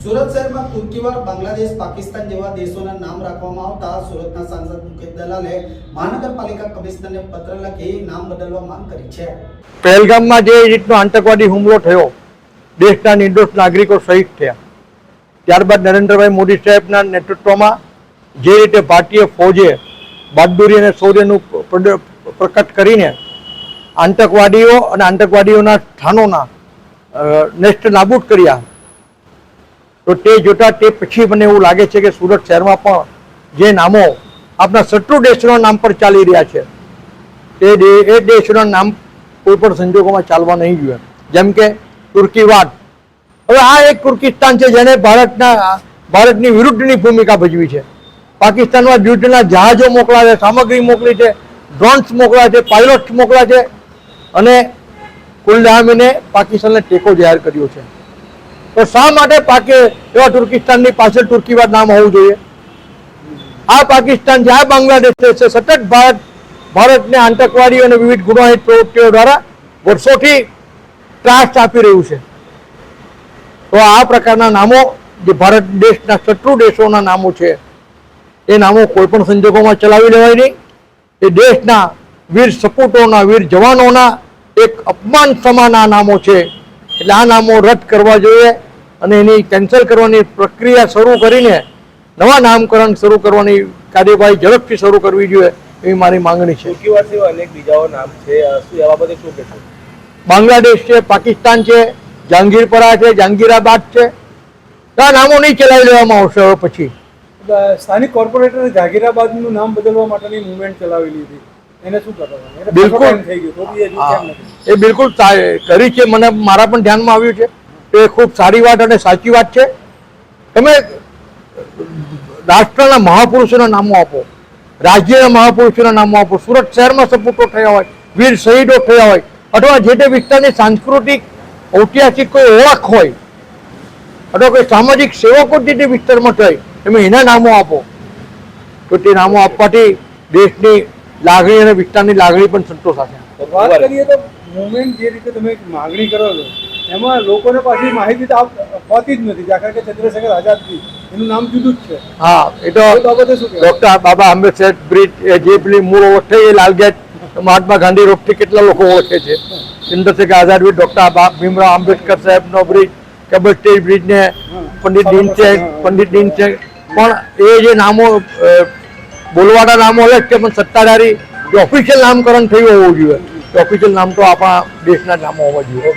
સુરત શહેરમાં તુર્કીવાર બાંગ્લાદેશ, પાકિસ્તાન જેવા દેશોના નામ રાખવામાં આવતા સુરતના સાંસદ મુકેશ દલાલે મહાનગરપાલિકા કમિશનરને પત્ર લખી નામ બદલવા માંગ કરી છે. પહેલગામમાં જે રીતનો આતંકવાદી હુમલો થયો, દેશના નિર્દોષ નાગરિકો શહીદ થયા. ત્યારબાદ નરેન્દ્રભાઈ મોદી સાહેબના નેતૃત્વમાં જે રીતે ભારતીય ફૌજે બહાદુરી અને શૌર્યનું પ્રકટ કરીને આતંકવાદીઓ અને આતંકવાદીઓના સ્થાનોના નેસ્ટ નાબૂદ કર્યા તો તે જોતા તે પછી મને એવું લાગે છે કે સુરત શહેરમાં પણ જે નામો આપણા શત્રુ દેશના નામ પર ચાલી રહ્યા છે. તે એ દેશના નામ કોઈ પણ સંજોગોમાં ચાલવા નહીં જોઈએ. જેમ કે તુર્કીવાદ. હવે આ એક તુર્કિસ્તાન છે જેને ભારતના, ભારતની વિરુદ્ધની ભૂમિકા ભજવી છે. પાકિસ્તાનમાં યુદ્ધના જહાજો મોકલા છે, સામગ્રી મોકલી છે ડ્રોન્સ મોકલા છે પાયલોટ્સ મોકલા છે અને કુલ પાકિસ્તાનને ટેકો જાહેર કર્યો છે. તો શા માટે પાકે એવા તુર્કિસ્તાનની પાછળ તુર્કીવાદ નામ હોવું જોઈએ? આ પાકિસ્તાન જે આ બાંગ્લાદેશ છે, સતત ભારત, ભારતને આતંકવાદીઓ અને વિવિધ ગુનાહિત પ્રવૃત્તિઓ દ્વારા વર્ષોથી ત્રાસ આપી રહ્યું છે. તો આ પ્રકારના નામો જે ભારત દેશના શત્રુ દેશોના નામો છે, એ નામો કોઈ પણ સંજોગોમાં ચલાવી લેવાય નહીં. એ દેશના વીર સપૂતોના, વીર જવાનોના એક અપમાન સમાન આ નામો છે એટલે આ નામો રદ કરવા જોઈએ અને એની કેન્સલ કરવાની પ્રક્રિયા શરૂ કરીને નવા નામકરણ શરૂ કરવાની કાર્યવાહી ઝડપથી શરૂ કરવી જોઈએ એવી મારી માંગણી છે. અનેક બીજાઓ નામ છે. શું બાબતે શું કહેશો? બાંગ્લાદેશ છે પાકિસ્તાન છે જહાંગીરપરા છે જહાંગીરાબાદ છે. આ નામો નહીં ચલાવી લેવામાં આવશે હવે પછી. સ્થાનિક કોર્પોરેટરે જાગીરાબાદનું નામ બદલવા માટેની મુવમેન્ટ ચલાવેલી હતી બિલકુલ. એ બિલકુલ કરી છે. મને મારા પણ ધ્યાનમાં આવ્યું છે. એ ખૂબ સારી વાત અને સાચી વાત છે. તમે રાષ્ટ્રના મહાપુરુષોના નામો આપો. રાજ્યના મહાપુરુષોના નામો આપો. સુરત શહેરમાં સપૂતો થયા હોય વીર શહીદો થયા હોય અથવા જે તે વિસ્તારની સાંસ્કૃતિક ઐતિહાસિક કોઈ ઓળખ હોય અથવા કોઈ સામાજિક સેવકો જે તે વિસ્તારમાં થાય તમે એના નામો આપો. તો તે નામો આપવાથી દેશની લાગણી અને વિસ્તારની લાગણી પણ સંતોષાશે વાત કરીએ તો મુવમેન્ટ જે રીતે તમે માગણી કરો છો એમાં લોકોને પાછી માહિતી તો હોતી જ નથી. દાખલા કે ચંદ્રશેખર આઝાદજી એનું નામ જુદું જ છે. હા એ તો ડોક્ટર બાબા આંબેડકર બ્રિજ જે પેલી મૂળ ઓળખ થઈ એ લાલગેટ મહાત્મા ગાંધી રોડથી કેટલા લોકો ઓળખે છે? ચંદ્રશેખર આઝાદ બ્રિજ ડોક્ટર બા- ભીમરાવ આંબેડકર સાહેબનો બ્રિજ કેબલ સ્ટેજ બ્રિજને પંડિત દીનચેક પંડિત દીનચેક પણ એ જે નામો બોલવાના નામો અલગ છે, પણ સત્તાધારી ઓફિશિયલ નામકરણ થયું હોવું જોઈએ. ઓફિશિયલ નામ તો આપણા દેશના નામો હોવા જોઈએ.